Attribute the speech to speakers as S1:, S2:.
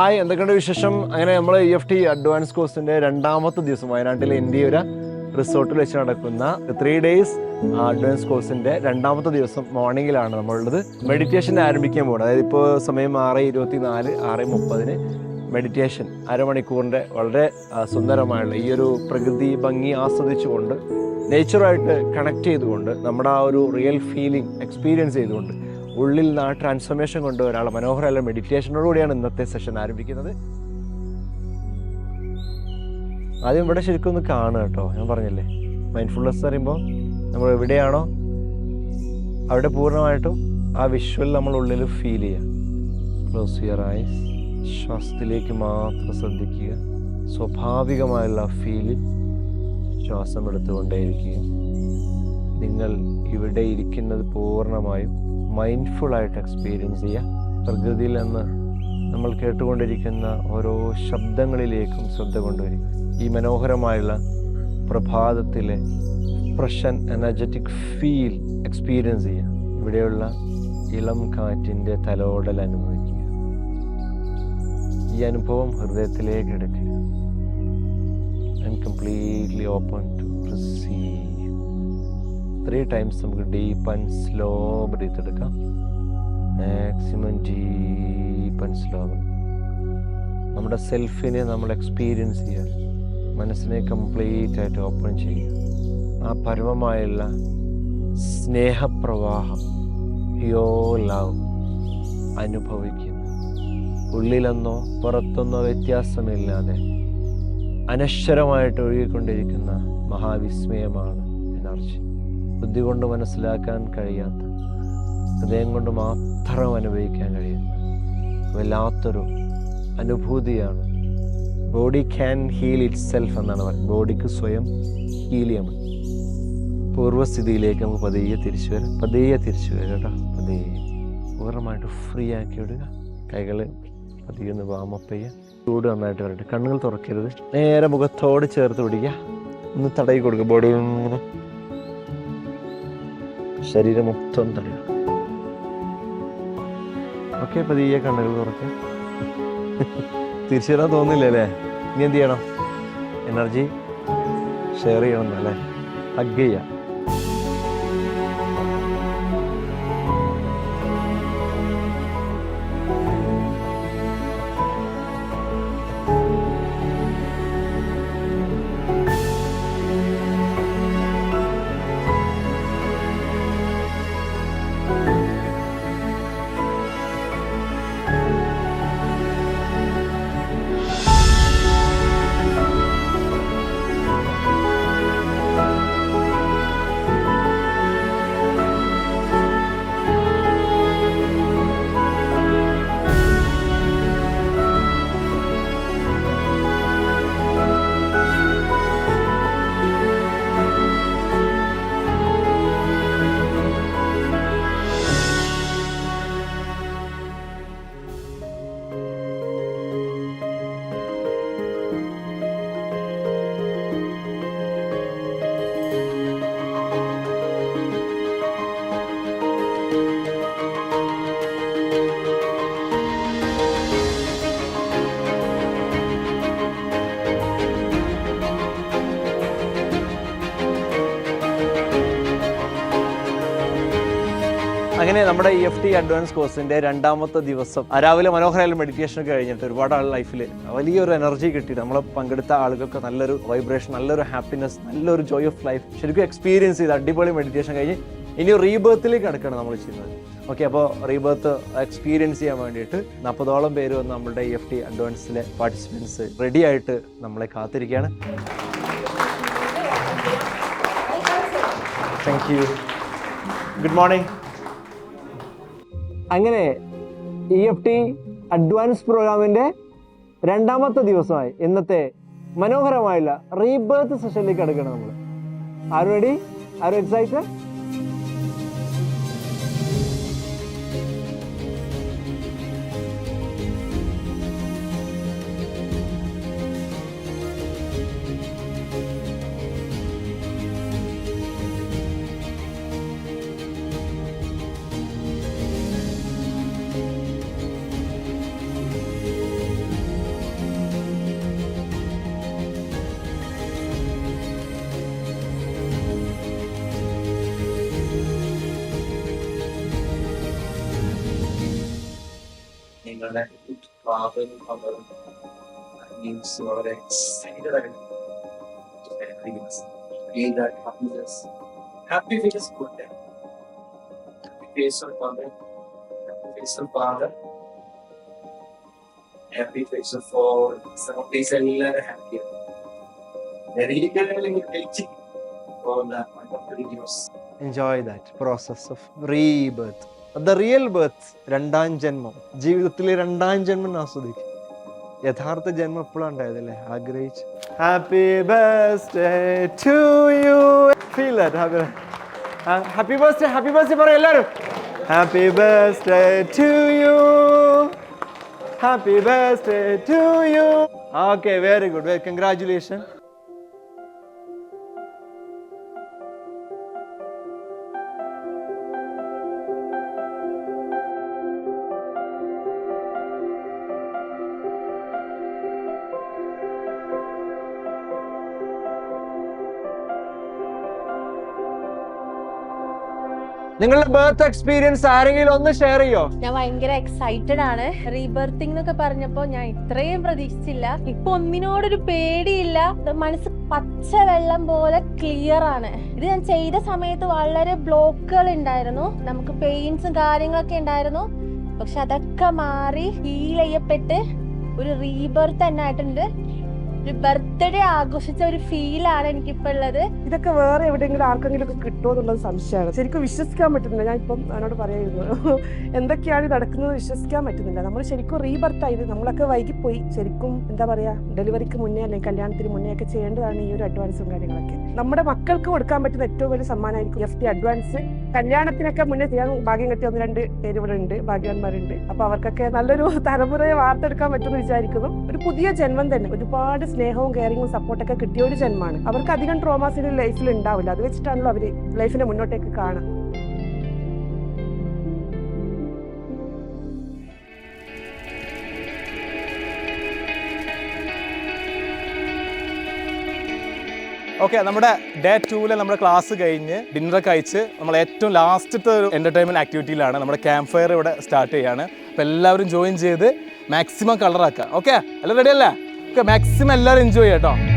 S1: Hi എന്തൊക്കെയുണ്ട് വിശേഷം? അങ്ങനെ നമ്മൾ ഇ എഫ് ടി അഡ്വാൻസ് കോഴ്സിന്റെ രണ്ടാമത്തെ ദിവസം വയനാട്ടിലെ ഒരു റിസോർട്ടിൽ വെച്ച് നടക്കുന്ന ത്രീ ഡേയ്സ് അഡ്വാൻസ് കോഴ്സിന്റെ രണ്ടാമത്തെ ദിവസം മോർണിംഗിലാണ് നമ്മളുള്ളത്. മെഡിറ്റേഷൻ ആരംഭിക്കാൻ പോകുന്നത് അതായത് ഇപ്പോൾ സമയം ആറ് ഇരുപത്തി നാല് ആറ് മുപ്പതിന് മെഡിറ്റേഷൻ അരമണിക്കൂറിന്റെ വളരെ സുന്ദരമായുള്ള ഈ ഒരു പ്രകൃതി ഭംഗി ആസ്വദിച്ചുകൊണ്ട് നേച്ചറുമായിട്ട് കണക്ട് ചെയ്തുകൊണ്ട് നമ്മുടെ ആ ഒരു റിയൽ ഫീലിംഗ് എക്സ്പീരിയൻസ് ചെയ്തുകൊണ്ട് ഉള്ളിൽ നിന്ന് ആ ട്രാൻസ്ഫർമേഷൻ കൊണ്ടുവരാനുള്ള മനോഹരമായ മെഡിറ്റേഷനോടുകൂടിയാണ് ഇന്നത്തെ സെഷൻ ആരംഭിക്കുന്നത്. ആദ്യം ഇവിടെ ശരിക്കും ഒന്ന് കാണുക കേട്ടോ ഞാൻ പറഞ്ഞില്ലേ? മൈൻഡ്ഫുൾനെസ് പറയുമ്പോൾ നമ്മൾ എവിടെയാണോ അവിടെ പൂർണമായിട്ടും ആ വിഷ്വൽ നമ്മൾ ഉള്ളിൽ ഫീൽ ചെയ്യുക. ക്ലോസ് യുവർ ഐസ് ശ്വാസത്തിലേക്ക് മാത്രം ശ്രദ്ധിക്കുക. സ്വാഭാവികമായുള്ള ഫീലിൽ ശ്വാസം എടുത്തുകൊണ്ടേയിരിക്കുക. നിങ്ങൾ ഇവിടെ ഇരിക്കുന്നത് പൂർണമായും മൈൻഡ്ഫുൾ ആയിട്ട് എക്സ്പീരിയൻസ് ചെയ്യുക. പ്രകൃതിയിൽ നിന്ന് നമ്മൾ കേട്ടുകൊണ്ടിരിക്കുന്ന ഓരോ ശബ്ദങ്ങളിലേക്കും ശ്രദ്ധ കൊണ്ടുവരിക. ഈ മനോഹരമായുള്ള പ്രഭാതത്തിലെ fresh and energetic feel experience ചെയ്യുക. ഇവിടെയുള്ള ഇളം കാറ്റിന്റെ തലോടൽ അനുഭവിക്കുക. ഈ അനുഭവം ഹൃദയത്തിലേക്ക് എടുക്കുക. And completely open to receive three times നമുക്ക് ഡീപ്പ് ആൻഡ് സ്ലോ ബ്രീത്ത് എടുക്കാം. മാക്സിമം ഡീപ്പ് ആൻഡ് സ്ലോ നമ്മുടെ സെൽഫിനെ നമ്മൾ എക്സ്പീരിയൻസ് ചെയ്യുക. മനസ്സിനെ കംപ്ലീറ്റ് ആയിട്ട് ഓപ്പൺ ചെയ്യുക. ആ പരമമായുള്ള സ്നേഹപ്രവാഹം യോ ലവ് അനുഭവിക്കുന്നു. ഉള്ളിലെന്നോ പുറത്തൊന്നോ വ്യത്യാസമില്ലാതെ അനശ്വരമായിട്ട് ഒഴുകിക്കൊണ്ടിരിക്കുന്ന മഹാവിസ്മയമാണ് എനർജി. ബുദ്ധി കൊണ്ട് മനസ്സിലാക്കാൻ കഴിയാത്ത ഹൃദയം കൊണ്ട് മാത്രം അനുഭവിക്കാൻ കഴിയുന്ന വല്ലാത്തൊരു അനുഭൂതിയാണ്. Body can heal itself എന്നാണ് പറയുന്നത്. ബോഡിക്ക് സ്വയം ഹീൽ ചെയ്യാൻ പറ്റും. പൂർവസ്ഥിതിയിലേക്ക് നമുക്ക് പതിയെ തിരിച്ചു വരാം. പതിയെ തിരിച്ചു വരാം കേട്ടോ. പതിയെ. പൂർണമായിട്ട് ഫ്രീ ആക്കി വിടുക. കൈകൾ പതിയെ ഒന്ന് വാമപ്പ് ചെയ്യുക ചൂട് നന്നായിട്ട് വരട്ടെ. കണ്ണുകൾ തുറക്കരുത്. നേരെ മുഖത്തോട് ചേർത്ത് പിടിക്കുക. ഒന്ന് തടയി കൊടുക്കുക. ബോഡി ഇങ്ങനെ ശരീരം മൊത്തം തടയുക ഓക്കെ പതിയെ കണ്ണുകൾ തുറക്ക. തിരിച്ചു വരാൻ തോന്നില്ല അല്ലേ? ഇനി എന്ത് ചെയ്യണം? എനർജി ഷെയർ ചെയ്യണം എന്നല്ലേ ഹഗ് ചെയ്യാം അങ്ങനെ നമ്മുടെ ഇ എഫ് ടി അഡ്വാൻസ് കോഴ്സിന്റെ രണ്ടാമത്തെ ദിവസം രാവിലെ മനോഹരമായ മെഡിറ്റേഷൻ കഴിഞ്ഞിട്ട് ഒരുപാട് ആൾ ലൈഫിൽ വലിയൊരു എനർജി കിട്ടി. നമ്മൾ പങ്കെടുത്ത ആളുകൾക്ക് നല്ലൊരു വൈബ്രേഷൻ നല്ലൊരു ഹാപ്പിനെസ് നല്ലൊരു ജോയ് ഓഫ് ലൈഫ് ശരിക്കും എക്സ്പീരിയൻസ് ചെയ്ത് അടിപൊളി മെഡിറ്റേഷൻ കഴിഞ്ഞ് ഇനി റീബേർത്തിലേക്ക് അടുക്കാണ് നമ്മൾ ചെയ്യുന്നത്. ഓക്കെ അപ്പോൾ റീബേർത്ത് എക്സ്പീരിയൻസ് ചെയ്യാൻ വേണ്ടിയിട്ട് നാൽപ്പതോളം പേര് വന്ന് നമ്മുടെ ഇ എഫ് ടി അഡ്വാൻസിലെ പാർട്ടിസിപ്പൻസ് റെഡി ആയിട്ട് നമ്മളെ കാത്തിരിക്കുകയാണ്. താങ്ക് യു ഗുഡ് മോർണിംഗ് അങ്ങനെ ഇ എഫ് ടി അഡ്വാൻസ് പ്രോഗ്രാമിന്റെ രണ്ടാമത്തെ ദിവസമായി. ഇന്നത്തെ മനോഹരമായുള്ള റീബേർത്ത് സെഷനിലേക്ക് അടുക്കണം നമ്മൾ ആരും റെഡി ആരും excited
S2: and carbon color. I mean, so our excited and happiness. Feel that happiness. Happy face good day. Happy face of mother. Happy face of father. Happy face of all. Some of these are happy.
S1: Enjoy that process of rebirth. The real birth രണ്ടാം ജന്മം. ജീവിതത്തിലെ രണ്ടാം ജന്മം ആസ്വദിക്കും. യഥാർത്ഥ ജന്മം എപ്പോഴാണ് ഉണ്ടായതല്ലേ? ആഗ്രഹിച്ച്. Happy birthday to you feel that happy birthday happy birthday പറയും എല്ലാവരും happy birthday to you happy birthday to you okay very good നിങ്ങളുടെ ബർത്ത് എക്സ്പീരിയൻസ് ആരെങ്കിലും ഒന്ന് ഷെയർ ചെയ്യോ?
S3: ഞാൻ ഭയങ്കര എക്സൈറ്റഡ് ആണ്. റീബർത്തിങ് എന്നൊക്കെ പറഞ്ഞപ്പോ ഞാൻ ഇത്രയും പ്രതീക്ഷിച്ചില്ല. ഇപ്പൊ ഒന്നിനോടൊരു പേടിയില്ല. മനസ്സ് പച്ച വെള്ളം പോലെ ക്ലിയർ ആണ്. ഇത് ഞാൻ ചെയ്ത സമയത്ത് വളരെ ബ്ലോക്കുകൾ ഉണ്ടായിരുന്നു. നമുക്ക് പെയിൻസും കാര്യങ്ങളൊക്കെ ഉണ്ടായിരുന്നു. പക്ഷെ അതൊക്കെ മാറി ഹീൽ ചെയ്യപ്പെട്ട് ഒരു റീബർത്ത് തന്നെ ആയിട്ടുണ്ട്. ഒരു ബർത്ത്ഡേ ആഘോഷിച്ച ഒരു ഫീൽ ആണ് എനിക്കിപ്പോ ഉള്ളത്.
S4: ഇതൊക്കെ വേറെ എവിടെയെങ്കിലും ആർക്കെങ്കിലും ഒക്കെ കിട്ടുമോ എന്നുള്ളത് സംശയമാണ്. ശരിക്കും വിശ്വസിക്കാൻ പറ്റുന്നില്ല. ഞാൻ ഇപ്പം എന്നോട് പറയായിരുന്നു എന്തൊക്കെയാണ് നടക്കുന്നത് വിശ്വസിക്കാൻ പറ്റുന്നില്ല. നമ്മൾ ശരിക്കും റീബർത്ത് ആയത് നമ്മളൊക്കെ വൈകിപ്പോയി. ശരിക്കും എന്താ പറയാ ഡെലിവറിക്ക് മുന്നേ അല്ലെങ്കിൽ കല്യാണത്തിന് മുന്നേ ഒക്കെ ചെയ്യേണ്ടതാണ് ഈ ഒരു അഡ്വാൻസും കാര്യങ്ങളൊക്കെ. നമ്മുടെ മക്കൾക്ക് കൊടുക്കാൻ പറ്റുന്ന ഏറ്റവും വലിയ സമ്മാനമായിരിക്കും എഫ് ടി അഡ്വാൻസ് കല്യാണത്തിനൊക്കെ മുന്നേ ചെയ്യാൻ ഭാഗ്യം കിട്ടിയ ഒന്ന് രണ്ട് പേര് ഇവിടെ ഉണ്ട് ഭാഗ്യവാന്മാരുണ്ട്. അപ്പൊ അവർക്കൊക്കെ നല്ലൊരു തലമുറയെ വാർത്തെടുക്കാൻ പറ്റുമെന്ന് വിചാരിക്കുന്നു. ഒരു പുതിയ ജന്മം തന്നെ. ഒരുപാട് സ്നേഹവും കെയറിങ്ങും സപ്പോർട്ടൊക്കെ കിട്ടിയ ഒരു ജന്മമാണ് അവർക്ക് അധികം ട്രോമാസിന് ലൈഫിൽ ഉണ്ടാവില്ല. അത് വെച്ചിട്ടാണല്ലോ അവർ ലൈഫിനെ മുന്നോട്ടേക്ക് കാണുക
S5: ഓക്കെ നമ്മുടെ ഡേ ടൂവിലെ നമ്മുടെ ക്ലാസ് കഴിഞ്ഞ് ഡിന്നറൊക്കെ കഴിച്ച് നമ്മൾ ഏറ്റവും ലാസ്റ്റത്തെ ഒരു എന്റർടൈൻമെന്റ് ആക്ടിവിറ്റിയിലാണ് നമ്മുടെ ക്യാമ്പ് ഫയർ ഇവിടെ സ്റ്റാർട്ട് ചെയ്യുകയാണ് അപ്പോൾ എല്ലാവരും ജോയിൻ ചെയ്ത് മാക്സിമം കളറാക്കുക ഓക്കെ എല്ലാം റെഡി അല്ലേ? ഓക്കെ മാക്സിമം എല്ലാവരും എൻജോയ് ചെയ്യാം കേട്ടോ.